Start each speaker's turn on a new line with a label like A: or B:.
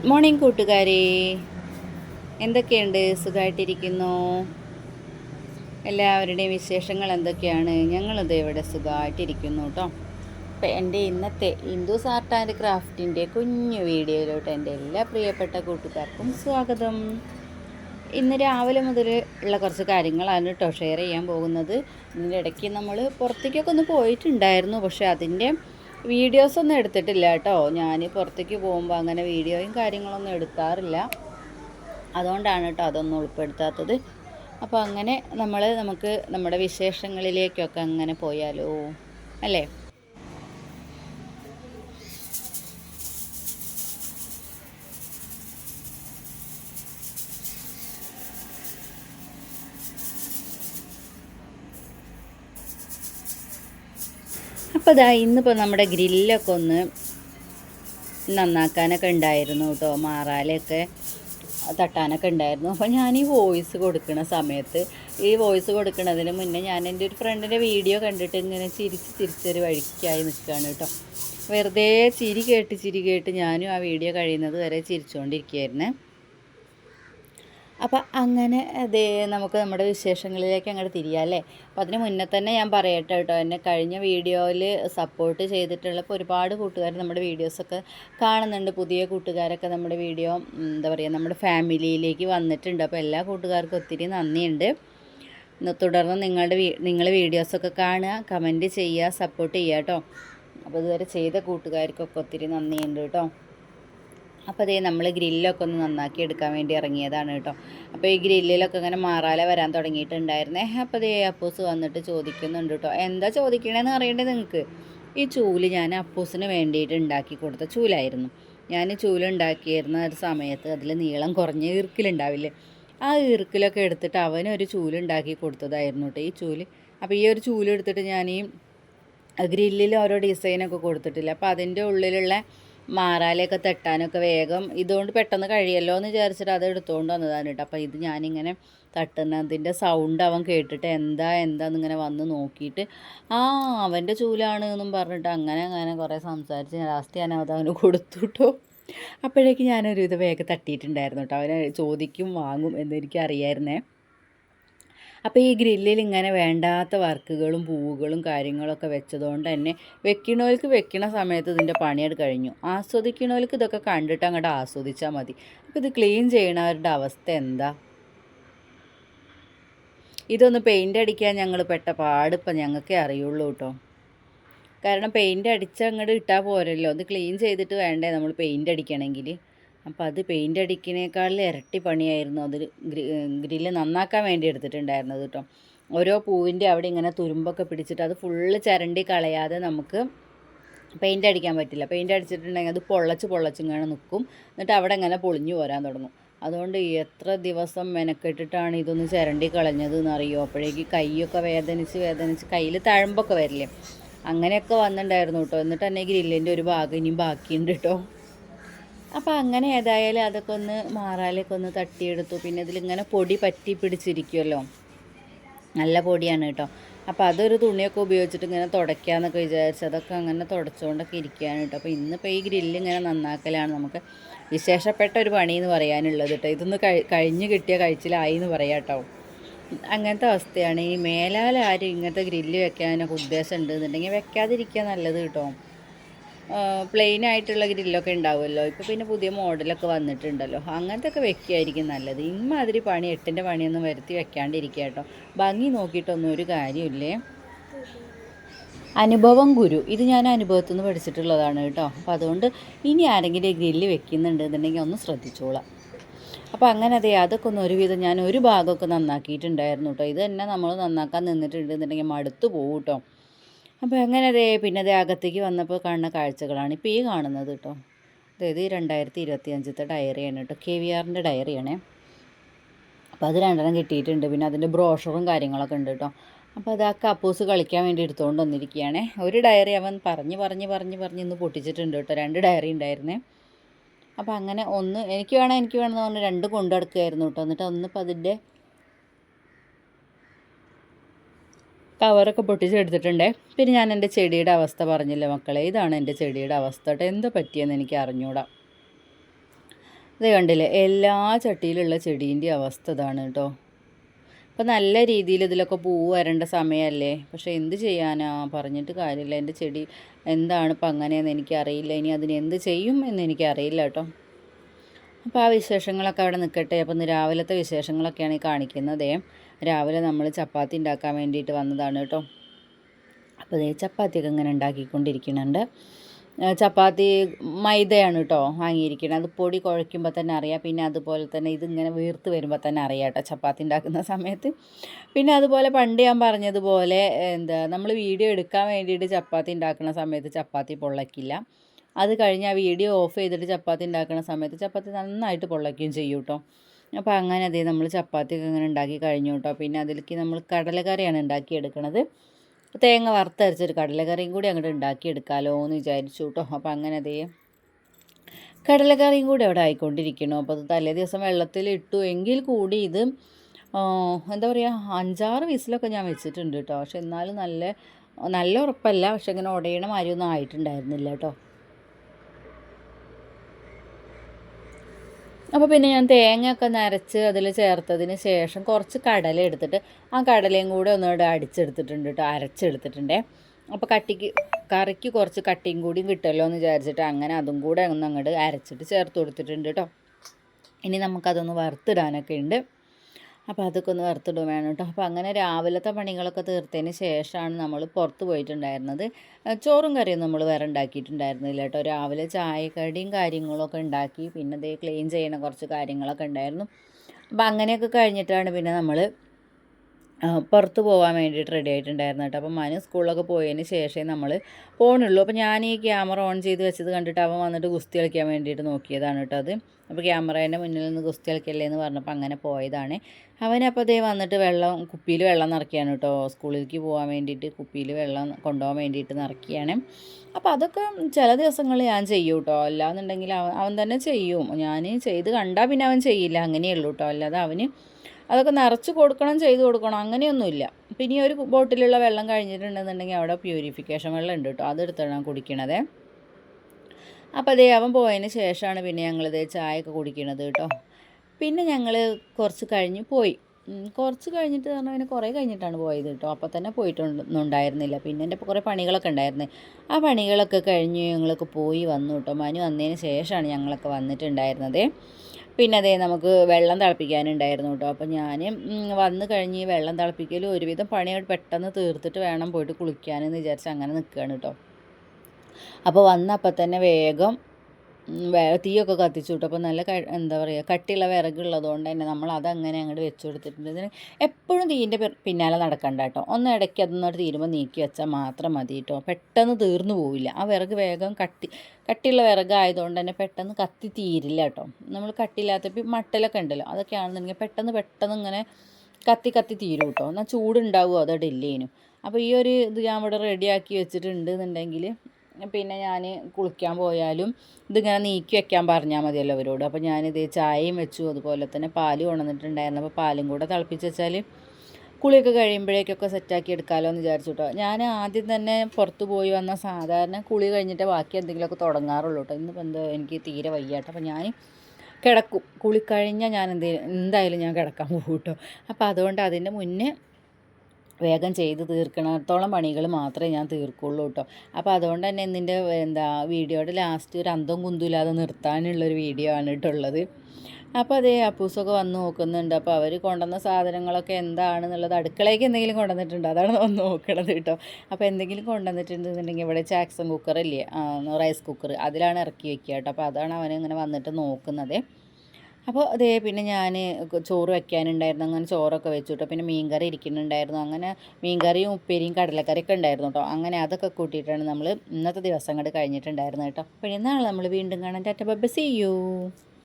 A: Good morning കൂട്ടുകാരെ. എന്തൊക്കെയുണ്ട്? സുഖമായിട്ടിരിക്കുന്നു എല്ലാവരുടെയും വിശേഷങ്ങൾ എന്തൊക്കെയാണ്? ഞങ്ങളിത് ഇവിടെ സുഖമായിട്ടിരിക്കുന്നു കേട്ടോ അപ്പം എന്റെ ഇന്നത്തെ ഹിന്ദുസ് ആർട്ട് ആൻഡ് ക്രാഫ്റ്റിന്റെ കുഞ്ഞു വീഡിയോയിലോട്ട് എന്റെ എല്ലാ പ്രിയപ്പെട്ട കൂട്ടുകാർക്കും സ്വാഗതം. ഇന്ന് രാവിലെ മുതൽ ഉള്ള കുറച്ച് കാര്യങ്ങളാണ് കേട്ടോ ഷെയർ ചെയ്യാൻ പോകുന്നത്. ഇതിന്റെ ഇടയ്ക്ക് നമ്മൾ പുറത്തേക്കൊക്കെ ഒന്ന് പോയിട്ടുണ്ടായിരുന്നു. പക്ഷേ അതിന്റെ വീഡിയോസ് ഒന്നും എടുത്തിട്ടില്ല കേട്ടോ. ഞാൻ പുറത്തേക്ക് പോകുമ്പോൾ അങ്ങനെ വീഡിയോയും കാര്യങ്ങളൊന്നും എടുക്കാറില്ല അതുകൊണ്ടാണ് കേട്ടോ അതൊന്നും ഉൾപ്പെടുത്താത്തത്. അപ്പോൾ അങ്ങനെ നമ്മൾ നമുക്ക് നമ്മുടെ വിശേഷങ്ങളിലേക്കൊക്കെ അങ്ങനെ പോയാലോ? അല്ലേ? അപ്പോൾ ഇതാ ഇന്നിപ്പോൾ നമ്മുടെ ഗ്രില്ലൊക്കെ ഒന്ന് നന്നാക്കാനൊക്കെ ഉണ്ടായിരുന്നു കേട്ടോ. മാറാലൊക്കെ തട്ടാനൊക്കെ ഉണ്ടായിരുന്നു. അപ്പോൾ ഞാൻ ഈ വോയിസ് കൊടുക്കുന്ന സമയത്ത് ഈ വോയിസ് കൊടുക്കുന്നതിന് മുന്നേ ഞാൻ എന്റെ ഒരു ഫ്രണ്ടിന്റെ വീഡിയോ കണ്ടിട്ട് ഇങ്ങനെ ചിരിച്ച് തിരിച്ചൊരു വഴിക്കായി നിൽക്കുകയാണ് കേട്ടോ. വെറുതെ ചിരി കേട്ട് ചിരി കേട്ട് ഞാനും ആ വീഡിയോ കഴിയുന്നത് വരെ ചിരിച്ചുകൊണ്ടിരിക്കുകയായിരുന്നേ അപ്പം അങ്ങനെ അതേ നമുക്ക് നമ്മുടെ വിശേഷങ്ങളിലേക്ക് അങ്ങോട്ട് തിരിയാം അല്ലേ? അപ്പോൾ അതിന് മുന്നേ തന്നെ ഞാൻ പറയട്ടെ കേട്ടോ. എന്നെ കഴിഞ്ഞ വീഡിയോയിൽ സപ്പോർട്ട് ചെയ്തിട്ടുള്ള ഇപ്പോൾ ഒരുപാട് കൂട്ടുകാർ നമ്മുടെ വീഡിയോസൊക്കെ കാണുന്നുണ്ട്. പുതിയ കൂട്ടുകാരൊക്കെ നമ്മുടെ വീഡിയോ എന്താ പറയുക നമ്മുടെ ഫാമിലിയിലേക്ക് വന്നിട്ടുണ്ട്. അപ്പോൾ എല്ലാ കൂട്ടുകാർക്കും ഒത്തിരി നന്ദിയുണ്ട്. തുടർന്ന് നിങ്ങളുടെ നിങ്ങൾ വീഡിയോസൊക്കെ കാണുക കമന്റ് ചെയ്യുക സപ്പോർട്ട് ചെയ്യുക കേട്ടോ. അപ്പോൾ ഇതുവരെ ചെയ്ത കൂട്ടുകാർക്കൊക്കെ ഒത്തിരി നന്ദിയുണ്ട് കേട്ടോ. അപ്പോൾ അതേ നമ്മൾ ഗ്രില്ലൊക്കെ ഒന്ന് നന്നാക്കി എടുക്കാൻ വേണ്ടി ഇറങ്ങിയതാണ് കേട്ടോ. അപ്പോൾ ഈ ഗ്രില്ലിലൊക്കെ ഇങ്ങനെ മാറാല വരാൻ തുടങ്ങിയിട്ടുണ്ടായിരുന്നേ. അപ്പോൾ അതേ അപ്പൂസ് വന്നിട്ട് ചോദിക്കുന്നുണ്ട് കേട്ടോ. എന്താ ചോദിക്കണേന്ന് അറിയേണ്ടത് നിങ്ങൾക്ക് ഈ ചൂൽ ഞാൻ അപ്പൂസിന് വേണ്ടിയിട്ട് ഉണ്ടാക്കി കൊടുത്ത ചൂലായിരുന്നു. ഞാൻ ചൂലുണ്ടാക്കിയിരുന്ന ഒരു സമയത്ത് അതിൽ നീളം കുറഞ്ഞ ഈർക്കിലുണ്ടാവില്ലേ? ആ ഈർക്കിലൊക്കെ എടുത്തിട്ട് അവനൊരു ചൂലുണ്ടാക്കി കൊടുത്തതായിരുന്നു കേട്ടോ ഈ ചൂൽ. അപ്പോൾ ഈ ഒരു ചൂൽ എടുത്തിട്ട് ഞാൻ ഈ ഗ്രില്ലിൽ ഓരോ ഡിസൈനൊക്കെ കൊടുത്തിട്ടില്ല. അപ്പോൾ അതിന്റെ ഉള്ളിലുള്ള മാറാലയൊക്കെ തട്ടാനൊക്കെ വേഗം ഇതുകൊണ്ട് പെട്ടെന്ന് കഴിയല്ലോ എന്ന് വിചാരിച്ചിട്ട് അത് എടുത്തുകൊണ്ട് വന്നതാണ് കേട്ടോ. അപ്പോൾ ഇത് ഞാനിങ്ങനെ തട്ടുന്നതിന്റെ സൗണ്ട് അവൻ കേട്ടിട്ട് എന്താ എന്താന്നിങ്ങനെ വന്ന് നോക്കിയിട്ട് ആ അവന്റെ ചൂലാണ് എന്നും പറഞ്ഞിട്ട് അങ്ങനെ അങ്ങനെ കുറേ സംസാരിച്ച് ലാസ്റ്റ് ഞാൻ അത് അവന് കൊടുത്തു കേട്ടോ അപ്പോഴേക്ക് ഞാനൊരു ഇത് വേഗം തട്ടിയിട്ടുണ്ടായിരുന്നു കേട്ടോ. അവനെ ചോദിക്കും വാങ്ങും എന്നെനിക്ക് അറിയായിരുന്നേ. അപ്പോൾ ഈ ഗ്രില്ലിൽ ഇങ്ങനെ വേണ്ടാത്ത വർക്കുകളും പൂവുകളും കാര്യങ്ങളൊക്കെ വെച്ചതുകൊണ്ട് തന്നെ വെക്കണവർക്ക് വെക്കണ സമയത്ത് ഇതിന്റെ പണിയത് കഴിഞ്ഞു. ആസ്വദിക്കണവർക്ക് ഇതൊക്കെ കണ്ടിട്ട് അങ്ങോട്ട് ആസ്വദിച്ചാൽ മതി. അപ്പോൾ ഇത് ക്ലീൻ ചെയ്യണവരുടെ അവസ്ഥ എന്താ? ഇതൊന്ന് പെയിന്റ് അടിക്കാൻ ഞങ്ങൾ പെട്ട പാടിപ്പം ഞങ്ങൾക്കേ അറിയുള്ളൂ കേട്ടോ. കാരണം പെയിന്റ് അടിച്ച് അങ്ങോട്ട് ഇട്ടാൽ പോരല്ലോ. അത് ക്ലീൻ ചെയ്തിട്ട് വേണ്ടേ നമ്മൾ പെയിന്റ് അടിക്കണമെങ്കിൽ? അപ്പോൾ അത് പെയിന്റ് അടിക്കുന്നേക്കാളിൽ ഇരട്ടി പണിയായിരുന്നു. അത് ഗ്രില്ല് നന്നാക്കാൻ വേണ്ടി എടുത്തിട്ടുണ്ടായിരുന്നത് കേട്ടോ ഓരോ പൂവിന്റെ അവിടെ ഇങ്ങനെ തുരുമ്പൊക്കെ പിടിച്ചിട്ട് അത് ഫുള്ള് ചരണ്ടി കളയാതെ നമുക്ക് പെയിന്റ് അടിക്കാൻ പറ്റില്ല. പെയിന്റ് അടിച്ചിട്ടുണ്ടെങ്കിൽ അത് പൊള്ളച്ച് പൊള്ളച്ചിങ്ങനെ നിൽക്കും എന്നിട്ട് അവിടെ ഇങ്ങനെ പൊളിഞ്ഞു പോരാൻ തുടങ്ങും. അതുകൊണ്ട് എത്ര ദിവസം മെനക്കെട്ടിട്ടാണ് ഇതൊന്ന് ചിരണ്ടി കളഞ്ഞത് എന്നറിയോ? അപ്പോഴേക്ക് കൈയൊക്കെ വേദനിച്ച് വേദനിച്ച് കയ്യിൽ തഴമ്പൊക്കെ വരില്ലേ? അങ്ങനെയൊക്കെ വന്നിട്ടുണ്ടായിരുന്നു കേട്ടോ എന്നിട്ട് തന്നെ ഗ്രില്ലിന്റെ ഒരു ഭാഗം ഇനിയും ബാക്കിയുണ്ട് കേട്ടോ അപ്പോൾ അങ്ങനെ ഏതായാലും അതൊക്കെ ഒന്ന് മാറാലൊക്കെ ഒന്ന് തട്ടിയെടുത്തു. പിന്നെ ഇതിലിങ്ങനെ പൊടി പറ്റി പിടിച്ചിരിക്കുമല്ലോ നല്ല പൊടിയാണ് കേട്ടോ. അപ്പോൾ അതൊരു തുണിയൊക്കെ ഉപയോഗിച്ചിട്ട് ഇങ്ങനെ തുടയ്ക്കാമെന്നൊക്കെ വിചാരിച്ചു അതൊക്കെ അങ്ങനെ തുടച്ചുകൊണ്ടൊക്കെ ഇരിക്കുകയാണ് കേട്ടോ. അപ്പോൾ ഇന്നിപ്പോൾ ഈ ഗ്രില്ല് ഇങ്ങനെ നന്നാക്കലാണ് നമുക്ക് വിശേഷപ്പെട്ട ഒരു പണി എന്ന് പറയാനുള്ളത് കേട്ടോ. ഇതൊന്ന് കഴിഞ്ഞ് കിട്ടിയ കഴിച്ചിലായി എന്ന് പറയാം കേട്ടോ. അങ്ങനത്തെ അവസ്ഥയാണ്. ഈ മേലാൽ ആരും ഇങ്ങനത്തെ ഗ്രില്ല് വെക്കാനൊക്കെ ഉദ്ദേശം ഉണ്ടെന്നുണ്ടെങ്കിൽ വെക്കാതിരിക്കുക നല്ലത് കേട്ടോ. പ്ലെയിൻ ആയിട്ടുള്ള ഗ്രില്ലൊക്കെ ഉണ്ടാവുമല്ലോ. ഇപ്പോൾ പിന്നെ പുതിയ മോഡലൊക്കെ വന്നിട്ടുണ്ടല്ലോ. അങ്ങനത്തെ ഒക്കെ വെക്കുകയായിരിക്കും നല്ലത്. ഇമ്മാതിരി പണി എട്ടിന്റെ പണിയൊന്നും വരുത്തി വെക്കാണ്ടിരിക്കുക കേട്ടോ. ഭംഗി നോക്കിയിട്ടൊന്നും ഒരു കാര്യമില്ലേ? അനുഭവം ഗുരു. ഇത് ഞാൻ അനുഭവത്തിൽ നിന്ന് പഠിച്ചിട്ടുള്ളതാണ് കേട്ടോ. അപ്പോൾ അതുകൊണ്ട് ഇനി ആരെങ്കിലും ഗ്രില്ല് വെക്കുന്നുണ്ട് എന്നുണ്ടെങ്കിൽ ഒന്ന് ശ്രദ്ധിച്ചോളാം. അപ്പോൾ അങ്ങനെ അതെ അതൊക്കെ ഒന്ന് ഒരുവിധം ഞാൻ ഒരു ഭാഗമൊക്കെ നന്നാക്കിയിട്ടുണ്ടായിരുന്നു കേട്ടോ. ഇത് തന്നെ നമ്മൾ നന്നാക്കാൻ നിന്നിട്ടുണ്ടെന്നുണ്ടെങ്കിൽ മടുത്തു പോകും കേട്ടോ. അപ്പോൾ അങ്ങനെ അതേ പിന്നെ അതേ അകത്തേക്ക് വന്നപ്പോൾ കാണുന്ന കാഴ്ചകളാണ്. ഇപ്പോൾ ഈ കാണുന്നത് കേട്ടോ അതായത് രണ്ടായിരത്തി ഇരുപത്തി അഞ്ചത്തെ ഡയറിയാണ് കേട്ടോ കെ വി ആറിന്റെ ഡയറിയാണേ. അപ്പോൾ അത് രണ്ടെണ്ണം കിട്ടിയിട്ടുണ്ട്. പിന്നെ അതിന്റെ ബ്രോഷറും കാര്യങ്ങളൊക്കെ ഉണ്ട് കേട്ടോ അപ്പോൾ അത് ആ കപ്പൂസ് കളിക്കാൻ വേണ്ടി എടുത്തുകൊണ്ട് വന്നിരിക്കുകയാണേ ഒരു ഡയറി അവൻ പറഞ്ഞ് പറഞ്ഞ് പറഞ്ഞ് പറഞ്ഞ് ഇന്ന് പൊട്ടിച്ചിട്ടുണ്ട് കേട്ടോ രണ്ട് ഡയറി ഉണ്ടായിരുന്നേ. അപ്പോൾ അങ്ങനെ ഒന്ന് എനിക്ക് വേണം എനിക്ക് വേണമെന്ന് പറഞ്ഞ് രണ്ട് കൊണ്ടെടുക്കുകയായിരുന്നു കേട്ടോ എന്നിട്ട് ഒന്നിപ്പോൾ അതിന്റെ കവറൊക്കെ പൊട്ടിച്ചെടുത്തിട്ടുണ്ട്. പിന്നെ ഞാൻ എന്റെ ചെടിയുടെ അവസ്ഥ പറഞ്ഞില്ലേ മക്കളെ? ഇതാണ് എന്റെ ചെടിയുടെ അവസ്ഥ കേട്ടോ. എന്ത് പറ്റിയെന്ന് എനിക്ക് അറിഞ്ഞൂടാ. ഇത് കണ്ടില്ലേ? എല്ലാ ചട്ടിയിലുള്ള ചെടീന്റെ അവസ്ഥ ഇതാണ് കേട്ടോ. ഇപ്പം നല്ല രീതിയിൽ ഇതിലൊക്കെ പൂവ് വരേണ്ട സമയമല്ലേ? പക്ഷേ എന്ത് ചെയ്യാനാ? പറഞ്ഞിട്ട് കാര്യമില്ല. എന്റെ ചെടി എന്താണ് ഇപ്പം അങ്ങനെയെന്ന് എനിക്കറിയില്ല. ഇനി അതിന് എന്ത് ചെയ്യും എന്ന് എനിക്കറിയില്ല കേട്ടോ. അപ്പോൾ ആ വിശേഷങ്ങളൊക്കെ അവിടെ നിൽക്കട്ടെ. അപ്പോൾ രാവിലത്തെ വിശേഷങ്ങളൊക്കെയാണ് ഈ കാണിക്കുന്നതേ. രാവിലെ നമ്മൾ ചപ്പാത്തി ഉണ്ടാക്കാൻ വേണ്ടിയിട്ട് വന്നതാണ് കേട്ടോ. അപ്പോൾ ഇതേ ചപ്പാത്തിയൊക്കെ ഇങ്ങനെ ഉണ്ടാക്കിക്കൊണ്ടിരിക്കുന്നുണ്ട്. ചപ്പാത്തി മൈദയാണ് കേട്ടോ വാങ്ങിയിരിക്കുന്നത്. അത് പൊടി കുഴയ്ക്കുമ്പോൾ തന്നെ അറിയാം. പിന്നെ അതുപോലെ തന്നെ ഇതിങ്ങനെ വീർത്ത് വരുമ്പോൾ തന്നെ അറിയാം കേട്ടോ ചപ്പാത്തി ഉണ്ടാക്കുന്ന സമയത്ത്. പിന്നെ അതുപോലെ പണ്ട് ഞാൻ പറഞ്ഞതുപോലെ എന്താ നമ്മൾ വീഡിയോ എടുക്കാൻ വേണ്ടിയിട്ട് ചപ്പാത്തി ഉണ്ടാക്കുന്ന സമയത്ത് ചപ്പാത്തി പൊള്ളക്കില്ല. അത് കഴിഞ്ഞ് ആ വീഡിയോ ഓഫ് ചെയ്തിട്ട് ചപ്പാത്തി ഉണ്ടാക്കുന്ന സമയത്ത് ചപ്പാത്തി നന്നായിട്ട് പൊള്ളയ്ക്കുകയും ചെയ്യും കേട്ടോ. അപ്പോൾ അങ്ങനെ അതേ നമ്മൾ ചപ്പാത്തിയൊക്കെ ഇങ്ങനെ ഉണ്ടാക്കി കഴിഞ്ഞു കേട്ടോ പിന്നെ അതിലേക്ക് നമ്മൾ കടലക്കറിയാണ് ഉണ്ടാക്കിയെടുക്കണത്. തേങ്ങ വറുത്തരച്ചൊരു കടലക്കറിയും കൂടി അങ്ങോട്ട് ഉണ്ടാക്കിയെടുക്കാമല്ലോ എന്ന് വിചാരിച്ചു കേട്ടോ അപ്പോൾ അങ്ങനെ അതേ കടലക്കറിയും കൂടി അവിടെ ആയിക്കൊണ്ടിരിക്കണം അപ്പോൾ അത് തലേ ദിവസം വെള്ളത്തിൽ ഇട്ടു. എങ്കിൽ കൂടി ഇത് എന്താ പറയുക അഞ്ചാറ് വിസിലൊക്കെ ഞാൻ വെച്ചിട്ടുണ്ട് കേട്ടോ പക്ഷെ എന്നാലും നല്ല നല്ല ഉറപ്പല്ല. പക്ഷെ ഇങ്ങനെ ഉടയണ മാതിരിയൊന്നും ആയിട്ടുണ്ടായിരുന്നില്ല കേട്ടോ അപ്പോൾ പിന്നെ ഞാൻ തേങ്ങയൊക്കെ നരച്ച് അതിൽ ചേർത്തതിന് ശേഷം കുറച്ച് കടല എടുത്തിട്ട് ആ കടലയും കൂടെ ഒന്നുകൂടെ അടിച്ചെടുത്തിട്ടുണ്ട് കേട്ടോ അരച്ചെടുത്തിട്ടുണ്ടേ. അപ്പോൾ കട്ടിക്ക് കറിക്ക് കുറച്ച് കട്ടിയും കൂടിയും കിട്ടുമല്ലോ എന്ന് വിചാരിച്ചിട്ട് അങ്ങനെ അതും കൂടെ ഒന്ന് അങ്ങോട്ട് അരച്ചിട്ട് ചേർത്ത് കൊടുത്തിട്ടുണ്ട് കേട്ടോ. ഇനി നമുക്കതൊന്ന് വറുത്തിടാനൊക്കെ ഉണ്ട്. അപ്പോൾ അതൊക്കെ ഒന്ന് വറുത്തിടും വേണം കേട്ടോ. അപ്പോൾ അങ്ങനെ രാവിലത്തെ പണികളൊക്കെ തീർത്തതിന് ശേഷമാണ് നമ്മൾ പുറത്ത് പോയിട്ടുണ്ടായിരുന്നത്. ചോറും കറിയും നമ്മൾ വേറെ ഉണ്ടാക്കിയിട്ടുണ്ടായിരുന്നില്ല കേട്ടോ. രാവിലെ ചായക്കടിയും കാര്യങ്ങളൊക്കെ ഉണ്ടാക്കി പിന്നെ ദേ ക്ലീൻ ചെയ്യണ കുറച്ച് കാര്യങ്ങളൊക്കെ ഉണ്ടായിരുന്നു. അപ്പോൾ അങ്ങനെയൊക്കെ കഴിഞ്ഞിട്ടാണ് പിന്നെ നമ്മൾ പുറത്ത് പോകാൻ വേണ്ടിയിട്ട് റെഡി ആയിട്ടുണ്ടായിരുന്നു കേട്ടോ. അപ്പോൾ മനു സ്കൂളിലൊക്കെ പോയതിന് ശേഷമേ നമ്മൾ പോകണുള്ളൂ അപ്പോൾ ഞാൻ ഈ ക്യാമറ ഓൺ ചെയ്ത് വെച്ചത് കണ്ടിട്ട് അവൻ വന്നിട്ട് ഗുസ്തി കളിക്കാൻ വേണ്ടിയിട്ട് നോക്കിയതാണ് കേട്ടോ അത്. അപ്പോൾ ക്യാമറേന്റെ മുന്നിൽ നിന്ന് ഗുസ്തി കളിക്കല്ലേ എന്ന് പറഞ്ഞപ്പോൾ അങ്ങനെ പോയതാണ്. അവനപ്പോൾ അതേ വന്നിട്ട് വെള്ളം കുപ്പിയിൽ വെള്ളം നിറക്കുകയാണ് കേട്ടോ. സ്കൂളിലേക്ക് പോകാൻ വേണ്ടിയിട്ട് കുപ്പിയിൽ വെള്ളം കൊണ്ടുപോകാൻ വേണ്ടിയിട്ട് നിറക്കുകയാണ് അപ്പോൾ അതൊക്കെ ചില ദിവസങ്ങളിൽ ഞാൻ ചെയ്യും കേട്ടോ. അല്ലാന്നുണ്ടെങ്കിൽ അവൻ അവൻ തന്നെ ചെയ്യും. ഞാൻ ചെയ്ത് കണ്ടാൽ പിന്നെ അവൻ ചെയ്യില്ല. അങ്ങനെയുള്ളൂ കേട്ടോ. അല്ലാതെ അവന് അതൊക്കെ നിറച്ച് കൊടുക്കണം ചെയ്ത് കൊടുക്കണം അങ്ങനെയൊന്നുമില്ല. പിന്നെ ഒരു ബോട്ടിലുള്ള വെള്ളം കഴിഞ്ഞിട്ടുണ്ടെന്നുണ്ടെങ്കിൽ അവിടെ പ്യൂരിഫിക്കേഷൻ വെള്ളം ഉണ്ട് കേട്ടോ അതെടുത്താണ് കുടിക്കണത്. അപ്പോൾ അതേ അവൻ പോയതിന് ശേഷമാണ് പിന്നെ ഞങ്ങളിത് ചായയൊക്കെ കുടിക്കണത് കേട്ടോ പിന്നെ ഞങ്ങൾ കുറച്ച് കഴിഞ്ഞ് പോയി. കുറച്ച് കഴിഞ്ഞിട്ട് പറഞ്ഞാൽ പിന്നെ കുറേ കഴിഞ്ഞിട്ടാണ് പോയത് കേട്ടോ അപ്പോൾ തന്നെ പോയിട്ടൊന്നും ഉണ്ടായിരുന്നില്ല പിന്നെ എന്റെ കുറേ പണികളൊക്കെ ഉണ്ടായിരുന്നു. ആ പണികളൊക്കെ കഴിഞ്ഞ് ഞങ്ങളൊക്കെ പോയി വന്നു കേട്ടോ മനു വന്നതിന് ശേഷമാണ് ഞങ്ങളൊക്കെ വന്നിട്ടുണ്ടായിരുന്നത്. പിന്നെ അതേ നമുക്ക് വെള്ളം തിളപ്പിക്കാനുണ്ടായിരുന്നു കേട്ടോ. അപ്പോൾ ഞാൻ വന്നു കഴിഞ്ഞ് വെള്ളം തിളപ്പിക്കൽ ഒരുവിധം പണി പെട്ടെന്ന് തീർത്തിട്ട് വേണം പോയിട്ട് കുളിക്കാനെന്ന് വിചാരിച്ച് അങ്ങനെ നിൽക്കുകയാണ് കേട്ടോ. അപ്പോൾ വന്നപ്പോൾ തന്നെ വേഗം തീയൊക്കെ കത്തിച്ചു അപ്പോൾ നല്ല എന്താ പറയുക കട്ടിയുള്ള വിറകുള്ളതുകൊണ്ട് തന്നെ നമ്മൾ അതങ്ങനെ അങ്ങോട്ട് വെച്ച് കൊടുത്തിട്ടുണ്ട്. ഇതിന് എപ്പോഴും തീന്റെ പിന്നാലെ നടക്കണ്ട കേട്ടോ. ഒന്ന് ഇടയ്ക്ക് അതൊന്നോട്ട് തീരുമ്പോൾ നീക്കി വെച്ചാൽ മാത്രം മതി കേട്ടോ. പെട്ടെന്ന് തീർന്നു പോവില്ല. ആ വിറക് വേഗം കട്ടി കട്ടിയുള്ള വിറകായതുകൊണ്ട് തന്നെ പെട്ടെന്ന് കത്തി തീരില്ല കേട്ടോ. നമ്മൾ കട്ടിയില്ലാത്ത മട്ടലൊക്കെ ഉണ്ടല്ലോ അതൊക്കെ ആണെന്നുണ്ടെങ്കിൽ പെട്ടെന്ന് പെട്ടെന്ന് ഇങ്ങനെ കത്തി കത്തി തീരും കേട്ടോ. എന്നാൽ ചൂടുണ്ടാവുമോ അതോടെ ഇല്ലേനും. അപ്പോൾ ഈ ഒരു ഇത് ഞാൻ ഇവിടെ റെഡിയാക്കി വെച്ചിട്ടുണ്ട് എന്നുണ്ടെങ്കിൽ പിന്നെ ഞാൻ കുളിക്കാൻ പോയാലും ഇതിങ്ങനെ നീക്കി വെക്കാൻ പറഞ്ഞാൽ മതിയല്ലോ അവരോട് അപ്പോൾ ഞാനിത് ചായയും വെച്ചു. അതുപോലെ തന്നെ പാൽ കൊണ്ടുവന്നിട്ടുണ്ടായിരുന്നു. അപ്പോൾ പാലും കൂടെ തിളപ്പിച്ച് വെച്ചാൽ കുളിയൊക്കെ കഴിയുമ്പോഴേക്കൊക്കെ സെറ്റാക്കി എടുക്കാമല്ലോ എന്ന് വിചാരിച്ചു കേട്ടോ ഞാൻ ആദ്യം തന്നെ പുറത്ത് പോയി വന്ന സാധാരണ കുളി കഴിഞ്ഞിട്ട് ബാക്കി എന്തെങ്കിലുമൊക്കെ തുടങ്ങാറുള്ളൂ കേട്ടോ ഇന്നിപ്പോൾ എന്തോ എനിക്ക് തീരെ വയ്യാട്ടോ. അപ്പോൾ ഞാൻ കിടക്കും. കുളി കഴിഞ്ഞാൽ ഞാൻ എന്ത് എന്തായാലും ഞാൻ കിടക്കാൻ പോകും കേട്ടോ അപ്പോൾ അതുകൊണ്ട് അതിന്റെ മുന്നേ വേഗം ചെയ്ത് തീർക്കണത്തോളം പണികൾ മാത്രമേ ഞാൻ തീർക്കുള്ളൂ കേട്ടോ. അപ്പോൾ അതുകൊണ്ട് തന്നെ ഇന്നിന്റെ എന്താ വീഡിയോയുടെ ലാസ്റ്റ് ഒരു അന്തം കുന്തുമില്ലാതെ നിർത്താനുള്ളൊരു വീഡിയോ ആണ് കേട്ടുള്ളത് അപ്പോൾ അതേ അപ്പൂസൊക്കെ വന്ന് നോക്കുന്നുണ്ട്. അപ്പോൾ അവർ കൊണ്ടുവന്ന സാധനങ്ങളൊക്കെ എന്താണെന്നുള്ളത് അടുക്കളയ്ക്ക് എന്തെങ്കിലും കൊണ്ടുവന്നിട്ടുണ്ട്? അതാണ് വന്ന് നോക്കണത് കേട്ടോ. അപ്പോൾ എന്തെങ്കിലും കൊണ്ടുവന്നിട്ടുണ്ടെന്നുണ്ടെങ്കിൽ ഇവിടെ ചാക്സൺ കുക്കറില്ലേ റൈസ് കുക്കർ അതിലാണ് ഇറക്കി വെക്കുക കേട്ടോ. അപ്പോൾ അതാണ് അവൻ ഇങ്ങനെ വന്നിട്ട് നോക്കുന്നത്. അപ്പോൾ അതേ പിന്നെ ഞാൻ ചോറ് വെക്കാനുണ്ടായിരുന്നു. അങ്ങനെ ചോറൊക്കെ വെച്ചു കേട്ടോ പിന്നെ മീൻകറി ഇരിക്കുന്നുണ്ടായിരുന്നു. അങ്ങനെ മീൻകറിയും ഉപ്പേരിയും കടലക്കറിയൊക്കെ ഉണ്ടായിരുന്നു കേട്ടോ അങ്ങനെ അതൊക്കെ കൂട്ടിയിട്ടാണ് നമ്മൾ ഇന്നത്തെ ദിവസം അങ്ങോട്ട് കഴിഞ്ഞിട്ടുണ്ടായിരുന്നു കേട്ടോ അപ്പോൾ നാളെ നമ്മൾ വീണ്ടും കാണാൻ ടാറ്റ ബബ്ബ സി യു